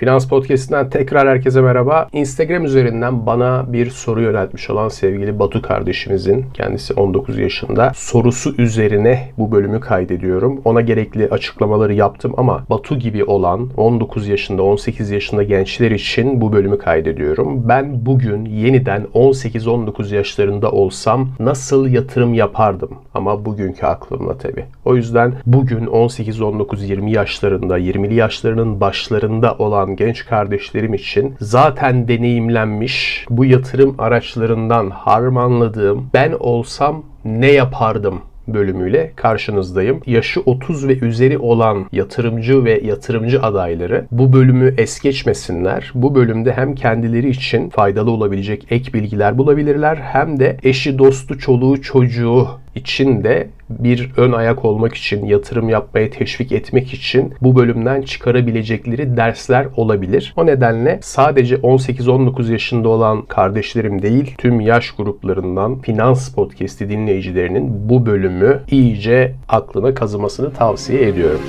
Finans Podcast'inden tekrar herkese merhaba. Instagram üzerinden bana bir soru yöneltmiş olan sevgili Batu kardeşimizin, kendisi 19 yaşında, sorusu üzerine bu bölümü kaydediyorum. Ona gerekli açıklamaları yaptım ama Batu gibi olan 19 yaşında, 18 yaşında gençler için bu bölümü kaydediyorum. Ben bugün yeniden 18-19 yaşlarında olsam nasıl yatırım yapardım? Ama bugünkü aklımla tabii. O yüzden bugün 18-19-20 yaşlarında, 20'li yaşlarının başlarında olan genç kardeşlerim için zaten deneyimlenmiş bu yatırım araçlarından harmanladığım ben olsam ne yapardım bölümüyle karşınızdayım. Yaşı 30 ve üzeri olan yatırımcı ve yatırımcı adayları bu bölümü es geçmesinler. Bu bölümde hem kendileri için faydalı olabilecek ek bilgiler bulabilirler hem de eşi, dostu, çoluğu, çocuğu için de bir ön ayak olmak için, yatırım yapmaya teşvik etmek için bu bölümden çıkarabilecekleri dersler olabilir. O nedenle sadece 18-19 yaşında olan kardeşlerim değil, tüm yaş gruplarından Finans Podcast'i dinleyicilerinin bu bölümü iyice aklına kazımasını tavsiye ediyorum.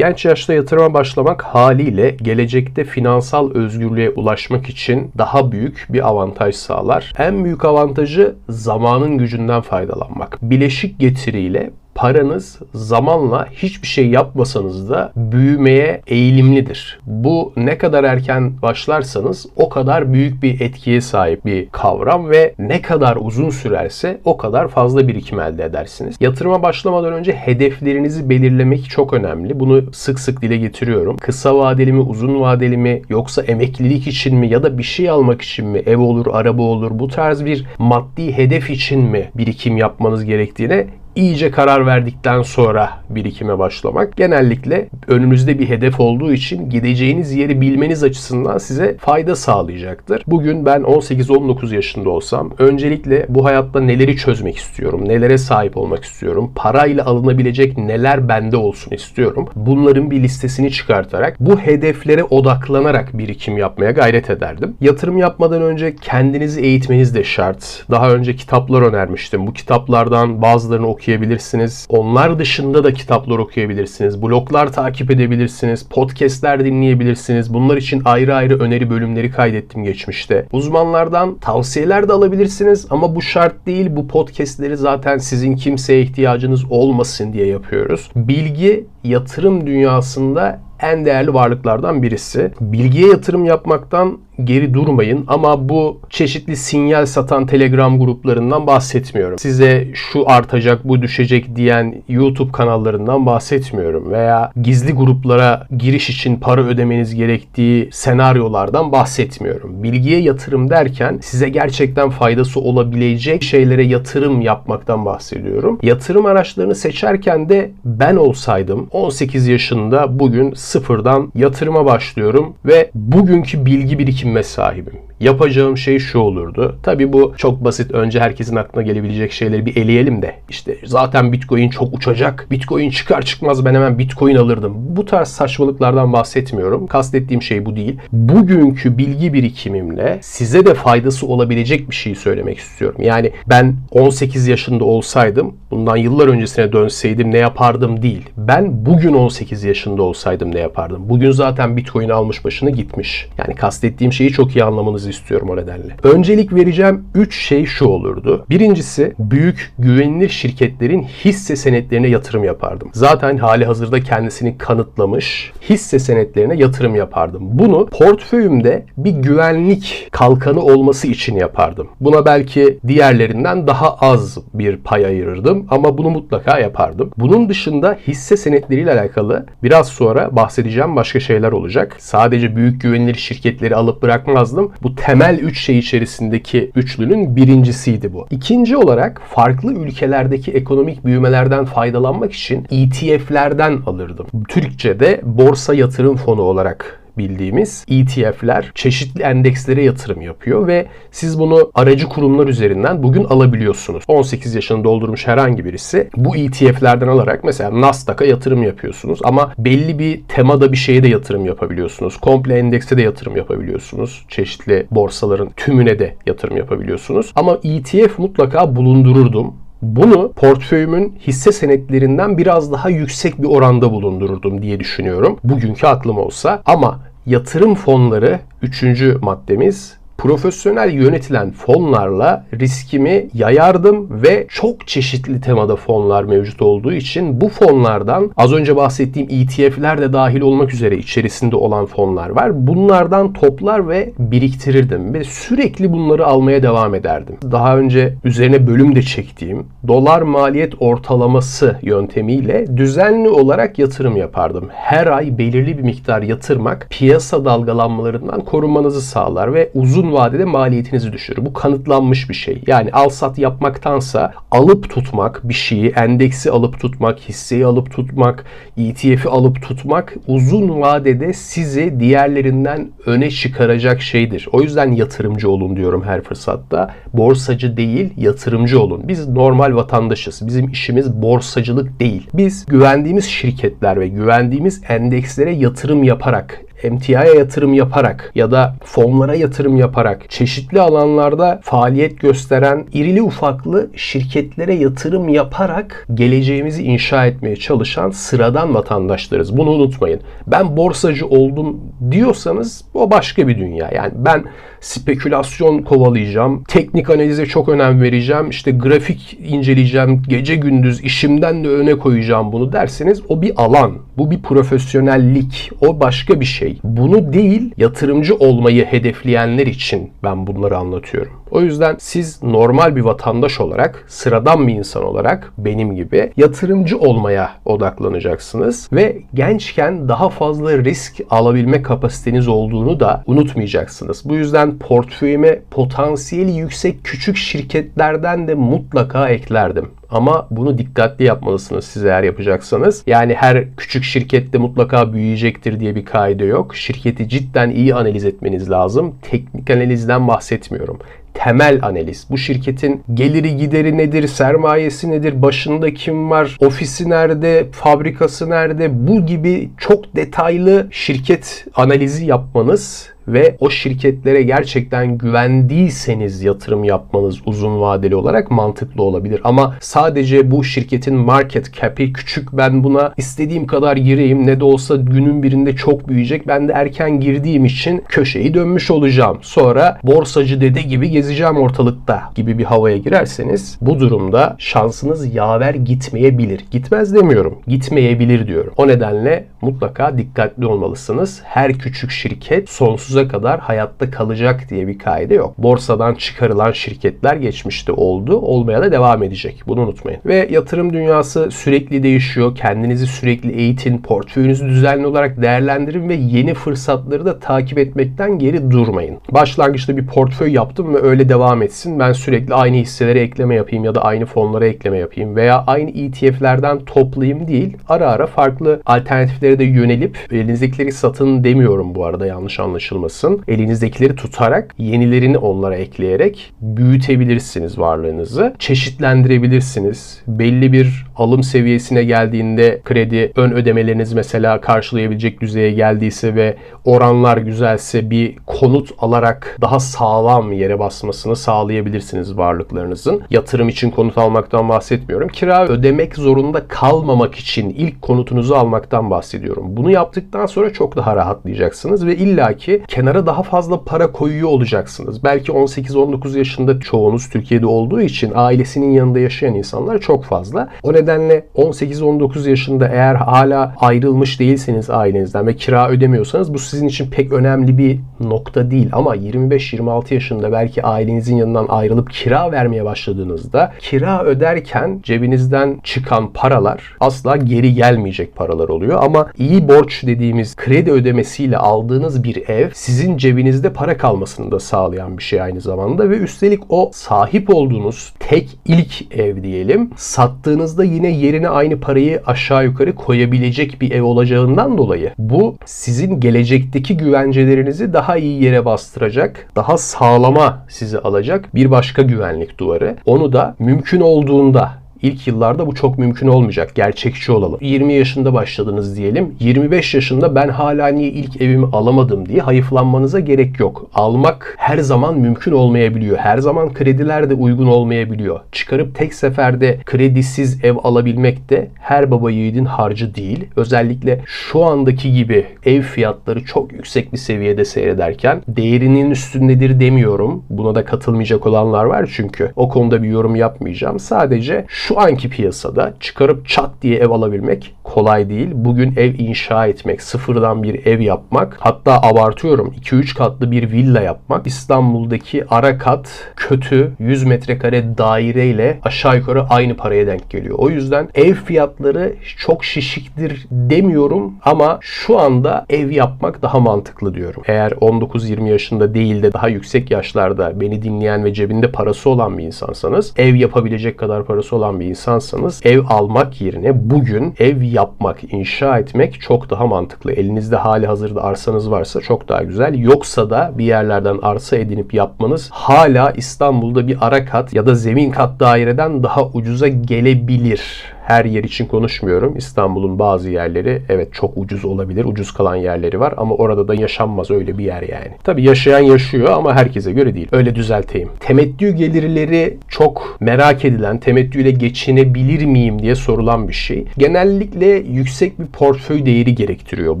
Genç yaşta yatırıma başlamak haliyle gelecekte finansal özgürlüğe ulaşmak için daha büyük bir avantaj sağlar. En büyük avantajı zamanın gücünden faydalanmak. Bileşik getiriyle paranız zamanla hiçbir şey yapmasanız da büyümeye eğilimlidir. Bu ne kadar erken başlarsanız o kadar büyük bir etkiye sahip bir kavram ve ne kadar uzun sürerse o kadar fazla birikim elde edersiniz. Yatırıma başlamadan önce hedeflerinizi belirlemek çok önemli. Bunu sık sık dile getiriyorum. Kısa vadeli mi, uzun vadeli mi, yoksa emeklilik için mi ya da bir şey almak için mi, ev olur, araba olur bu tarz bir maddi hedef için mi birikim yapmanız gerektiğine iyice karar verdikten sonra birikime başlamak. Genellikle önünüzde bir hedef olduğu için gideceğiniz yeri bilmeniz açısından size fayda sağlayacaktır. Bugün ben 18-19 yaşında olsam öncelikle bu hayatta neleri çözmek istiyorum, nelere sahip olmak istiyorum, parayla alınabilecek neler bende olsun istiyorum. Bunların bir listesini çıkartarak bu hedeflere odaklanarak birikim yapmaya gayret ederdim. Yatırım yapmadan önce kendinizi eğitmeniz de şart. Daha önce kitaplar önermiştim. Bu kitaplardan bazılarını okuyabilirsiniz okuyabilirsiniz. Onlar dışında da kitaplar okuyabilirsiniz. Bloglar takip edebilirsiniz. Podcastler dinleyebilirsiniz. Bunlar için ayrı ayrı öneri bölümleri kaydettim geçmişte. Uzmanlardan tavsiyeler de alabilirsiniz ama bu şart değil. Bu podcastleri zaten sizin kimseye ihtiyacınız olmasın diye yapıyoruz. Bilgi yatırım dünyasında en değerli varlıklardan birisi. Bilgiye yatırım yapmaktan geri durmayın ama bu çeşitli sinyal satan Telegram gruplarından bahsetmiyorum. Size şu artacak, bu düşecek diyen YouTube kanallarından bahsetmiyorum veya gizli gruplara giriş için para ödemeniz gerektiği senaryolardan bahsetmiyorum. Bilgiye yatırım derken size gerçekten faydası olabilecek şeylere yatırım yapmaktan bahsediyorum. Yatırım araçlarını seçerken de ben olsaydım 18 yaşında bugün sıfırdan yatırıma başlıyorum ve bugünkü bilgi birikimime sahibim. Yapacağım şey şu olurdu. Tabi bu çok basit. Önce herkesin aklına gelebilecek şeyleri bir eleyelim de. İşte zaten Bitcoin çok uçacak. Bitcoin çıkar çıkmaz ben hemen Bitcoin alırdım. Bu tarz saçmalıklardan bahsetmiyorum. Kastettiğim şey bu değil. Bugünkü bilgi birikimimle size de faydası olabilecek bir şey söylemek istiyorum. Yani ben 18 yaşında olsaydım, bundan yıllar öncesine dönseydim ne yapardım değil. Ben bugün 18 yaşında olsaydım ne yapardım? Bugün zaten Bitcoin almış başını gitmiş. Yani kastettiğim şeyi çok iyi anlamanızı istiyorum o nedenle. Öncelik vereceğim 3 şey şu olurdu. Birincisi büyük güvenilir şirketlerin hisse senetlerine yatırım yapardım. Zaten hali hazırda kendisini kanıtlamış hisse senetlerine yatırım yapardım. Bunu portföyümde bir güvenlik kalkanı olması için yapardım. Buna belki diğerlerinden daha az bir pay ayırırdım ama bunu mutlaka yapardım. Bunun dışında hisse senetleriyle alakalı biraz sonra bahsedeceğim başka şeyler olacak. Sadece büyük güvenilir şirketleri alıp bırakmazdım. Bu temel üç şey içerisindeki üçlünün birincisiydi bu. İkinci olarak farklı ülkelerdeki ekonomik büyümelerden faydalanmak için ETF'lerden alırdım. Türkçe'de borsa yatırım fonu olarak bildiğimiz ETF'ler çeşitli endekslere yatırım yapıyor ve siz bunu aracı kurumlar üzerinden bugün alabiliyorsunuz. 18 yaşını doldurmuş herhangi birisi bu ETF'lerden alarak mesela Nasdaq'a yatırım yapıyorsunuz ama belli bir temada bir şeye de yatırım yapabiliyorsunuz. Komple endekse de yatırım yapabiliyorsunuz. Çeşitli borsaların tümüne de yatırım yapabiliyorsunuz. Ama ETF mutlaka bulundururdum Bunu portföyümün hisse senetlerinden biraz daha yüksek bir oranda bulundururdum diye düşünüyorum. Bugünkü aklım olsa ama yatırım fonları üçüncü maddemiz profesyonel yönetilen fonlarla riskimi yayardım ve çok çeşitli temada fonlar mevcut olduğu için bu fonlardan az önce bahsettiğim ETF'ler de dahil olmak üzere içerisinde olan fonlar var. Bunlardan toplar ve biriktirirdim ve sürekli bunları almaya devam ederdim. Daha önce üzerine bölüm de çektiğim dolar maliyet ortalaması yöntemiyle düzenli olarak yatırım yapardım. Her ay belirli bir miktar yatırmak piyasa dalgalanmalarından korunmanızı sağlar ve uzun vadede maliyetinizi düşürür. Bu kanıtlanmış bir şey. Yani al sat yapmaktansa alıp tutmak bir şeyi, endeksi alıp tutmak, hisseyi alıp tutmak, ETF'i alıp tutmak uzun vadede sizi diğerlerinden öne çıkaracak şeydir. O yüzden yatırımcı olun diyorum her fırsatta. Borsacı değil, yatırımcı olun. Biz normal vatandaşız. Bizim işimiz borsacılık değil. Biz güvendiğimiz şirketler ve güvendiğimiz endekslere yatırım yaparak emtiaya yatırım yaparak ya da fonlara yatırım yaparak çeşitli alanlarda faaliyet gösteren irili ufaklı şirketlere yatırım yaparak geleceğimizi inşa etmeye çalışan sıradan vatandaşlarız. Bunu unutmayın. Ben borsacı oldum diyorsanız o başka bir dünya. Yani ben spekülasyon kovalayacağım, teknik analize çok önem vereceğim, işte grafik inceleyeceğim, gece gündüz işimden de öne koyacağım bunu derseniz o bir alan. Bu bir profesyonellik. O başka bir şey. Bunu değil yatırımcı olmayı hedefleyenler için ben bunları anlatıyorum. O yüzden siz normal bir vatandaş olarak, sıradan bir insan olarak benim gibi yatırımcı olmaya odaklanacaksınız ve gençken daha fazla risk alabilme kapasiteniz olduğunu da unutmayacaksınız. Bu yüzden portföyüme potansiyeli yüksek küçük şirketlerden de mutlaka eklerdim. Ama bunu dikkatli yapmalısınız siz eğer yapacaksanız. Yani her küçük şirkette mutlaka büyüyecektir diye bir kaide yok. Şirketi cidden iyi analiz etmeniz lazım. Teknik analizden bahsetmiyorum temel analiz. Bu şirketin geliri gideri nedir, sermayesi nedir, başında kim var, ofisi nerede, fabrikası nerede bu gibi çok detaylı şirket analizi yapmanız ve o şirketlere gerçekten güvendiyseniz yatırım yapmanız uzun vadeli olarak mantıklı olabilir. Ama sadece bu şirketin market cap'i küçük ben buna istediğim kadar gireyim ne de olsa günün birinde çok büyüyecek. Ben de erken girdiğim için köşeyi dönmüş olacağım. Sonra borsacı dede gibi gezeceğim ortalıkta gibi bir havaya girerseniz bu durumda şansınız yaver gitmeyebilir. Gitmez demiyorum. Gitmeyebilir diyorum. O nedenle mutlaka dikkatli olmalısınız. Her küçük şirket sonsuza sonsuza kadar hayatta kalacak diye bir kaide yok. Borsadan çıkarılan şirketler geçmişte oldu, olmaya da devam edecek. Bunu unutmayın. Ve yatırım dünyası sürekli değişiyor. Kendinizi sürekli eğitin, portföyünüzü düzenli olarak değerlendirin ve yeni fırsatları da takip etmekten geri durmayın. Başlangıçta bir portföy yaptım ve öyle devam etsin. Ben sürekli aynı hisselere ekleme yapayım ya da aynı fonlara ekleme yapayım veya aynı ETF'lerden toplayayım değil. Ara ara farklı alternatiflere de yönelip elinizdekileri satın demiyorum bu arada yanlış anlaşılmasın olmasın. Elinizdekileri tutarak yenilerini onlara ekleyerek büyütebilirsiniz varlığınızı. Çeşitlendirebilirsiniz. Belli bir alım seviyesine geldiğinde kredi ön ödemeleriniz mesela karşılayabilecek düzeye geldiyse ve oranlar güzelse bir konut alarak daha sağlam yere basmasını sağlayabilirsiniz varlıklarınızın. Yatırım için konut almaktan bahsetmiyorum. Kira ödemek zorunda kalmamak için ilk konutunuzu almaktan bahsediyorum. Bunu yaptıktan sonra çok daha rahatlayacaksınız ve illaki kenara daha fazla para koyuyor olacaksınız. Belki 18-19 yaşında çoğunuz Türkiye'de olduğu için ailesinin yanında yaşayan insanlar çok fazla. O nedenle 18-19 yaşında eğer hala ayrılmış değilseniz ailenizden ve kira ödemiyorsanız bu sizin için pek önemli bir nokta değil. Ama 25-26 yaşında belki ailenizin yanından ayrılıp kira vermeye başladığınızda kira öderken cebinizden çıkan paralar asla geri gelmeyecek paralar oluyor. Ama iyi borç dediğimiz kredi ödemesiyle aldığınız bir ev sizin cebinizde para kalmasını da sağlayan bir şey aynı zamanda ve üstelik o sahip olduğunuz tek ilk ev diyelim sattığınızda yine yerine aynı parayı aşağı yukarı koyabilecek bir ev olacağından dolayı bu sizin gelecekteki güvencelerinizi daha iyi yere bastıracak, daha sağlama sizi alacak bir başka güvenlik duvarı. Onu da mümkün olduğunda İlk yıllarda bu çok mümkün olmayacak. Gerçekçi olalım. 20 yaşında başladınız diyelim. 25 yaşında ben hala niye ilk evimi alamadım diye hayıflanmanıza gerek yok. Almak her zaman mümkün olmayabiliyor. Her zaman krediler de uygun olmayabiliyor. Çıkarıp tek seferde kredisiz ev alabilmek de her baba yiğidin harcı değil. Özellikle şu andaki gibi ev fiyatları çok yüksek bir seviyede seyrederken değerinin üstündedir demiyorum. Buna da katılmayacak olanlar var çünkü. O konuda bir yorum yapmayacağım. Sadece şu anki piyasada çıkarıp çat diye ev alabilmek kolay değil. Bugün ev inşa etmek, sıfırdan bir ev yapmak, hatta abartıyorum 2-3 katlı bir villa yapmak İstanbul'daki ara kat kötü 100 metrekare daireyle aşağı yukarı aynı paraya denk geliyor. O yüzden ev fiyatları çok şişiktir demiyorum ama şu anda ev yapmak daha mantıklı diyorum. Eğer 19-20 yaşında değil de daha yüksek yaşlarda beni dinleyen ve cebinde parası olan bir insansanız, ev yapabilecek kadar parası olan bir insansanız ev almak yerine bugün ev yapmak, inşa etmek çok daha mantıklı. Elinizde hali hazırda arsanız varsa çok daha güzel. Yoksa da bir yerlerden arsa edinip yapmanız hala İstanbul'da bir ara kat ya da zemin kat daireden daha ucuza gelebilir her yer için konuşmuyorum. İstanbul'un bazı yerleri evet çok ucuz olabilir. Ucuz kalan yerleri var ama orada da yaşanmaz öyle bir yer yani. Tabii yaşayan yaşıyor ama herkese göre değil. Öyle düzelteyim. Temettü gelirleri çok merak edilen, temettüyle geçinebilir miyim diye sorulan bir şey. Genellikle yüksek bir portföy değeri gerektiriyor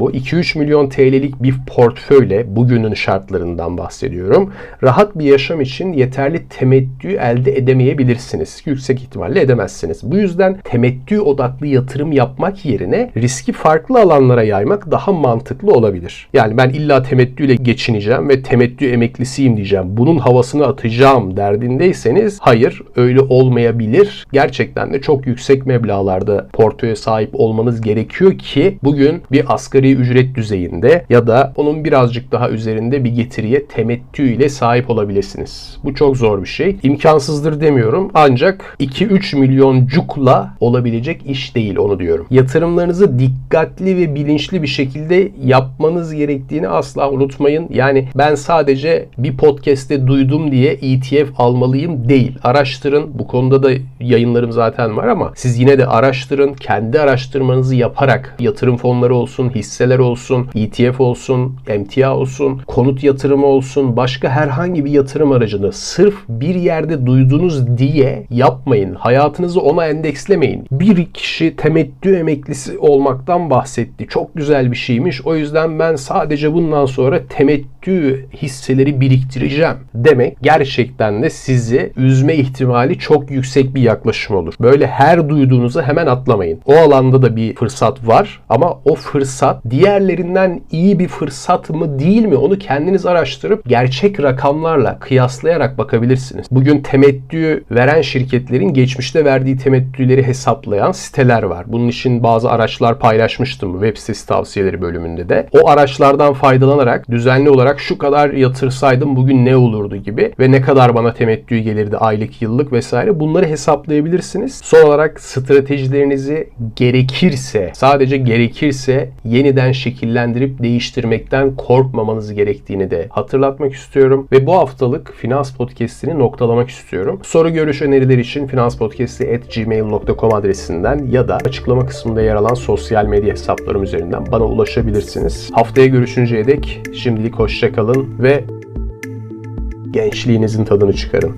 bu. 2-3 milyon TL'lik bir portföyle bugünün şartlarından bahsediyorum. Rahat bir yaşam için yeterli temettü elde edemeyebilirsiniz. Yüksek ihtimalle edemezsiniz. Bu yüzden temettü temettü odaklı yatırım yapmak yerine riski farklı alanlara yaymak daha mantıklı olabilir. Yani ben illa temettüyle geçineceğim ve temettü emeklisiyim diyeceğim. Bunun havasını atacağım derdindeyseniz hayır öyle olmayabilir. Gerçekten de çok yüksek meblağlarda portföye sahip olmanız gerekiyor ki bugün bir asgari ücret düzeyinde ya da onun birazcık daha üzerinde bir getiriye temettü ile sahip olabilirsiniz. Bu çok zor bir şey. İmkansızdır demiyorum ancak 2-3 milyoncukla olabilecek iş değil onu diyorum. Yatırımlarınızı dikkatli ve bilinçli bir şekilde yapmanız gerektiğini asla unutmayın. Yani ben sadece bir podcast'te duydum diye ETF almalıyım değil. Araştırın. Bu konuda da yayınlarım zaten var ama siz yine de araştırın. Kendi araştırmanızı yaparak yatırım fonları olsun, hisseler olsun, ETF olsun, emtia olsun, konut yatırımı olsun, başka herhangi bir yatırım aracını sırf bir yerde duydunuz diye yapmayın. Hayatınızı ona endekslemeyin. Bir kişi temettü emeklisi olmaktan bahsetti. Çok güzel bir şeymiş. O yüzden ben sadece bundan sonra temettü hisseleri biriktireceğim demek gerçekten de sizi üzme ihtimali çok yüksek bir yaklaşım olur. Böyle her duyduğunuzu hemen atlamayın. O alanda da bir fırsat var ama o fırsat diğerlerinden iyi bir fırsat mı değil mi onu kendiniz araştırıp gerçek rakamlarla kıyaslayarak bakabilirsiniz. Bugün temettü veren şirketlerin geçmişte verdiği temettüleri hesaplayan siteler var. Bunun için bazı araçlar paylaşmıştım web sitesi tavsiyeleri bölümünde de. O araçlardan faydalanarak düzenli olarak şu kadar yatırsaydım bugün ne olurdu gibi ve ne kadar bana temettü gelirdi aylık, yıllık vesaire bunları hesaplayabilirsiniz. Son olarak stratejilerinizi gerekirse, sadece gerekirse yeniden şekillendirip değiştirmekten korkmamanız gerektiğini de hatırlatmak istiyorum ve bu haftalık Finans Podcast'ini noktalamak istiyorum. Soru görüş öneriler için finanspodcasti.gmail.com adresinden ya da açıklama kısmında yer alan sosyal medya hesaplarım üzerinden bana ulaşabilirsiniz. Haftaya görüşünceye dek şimdilik hoşçakalın ve gençliğinizin tadını çıkarın.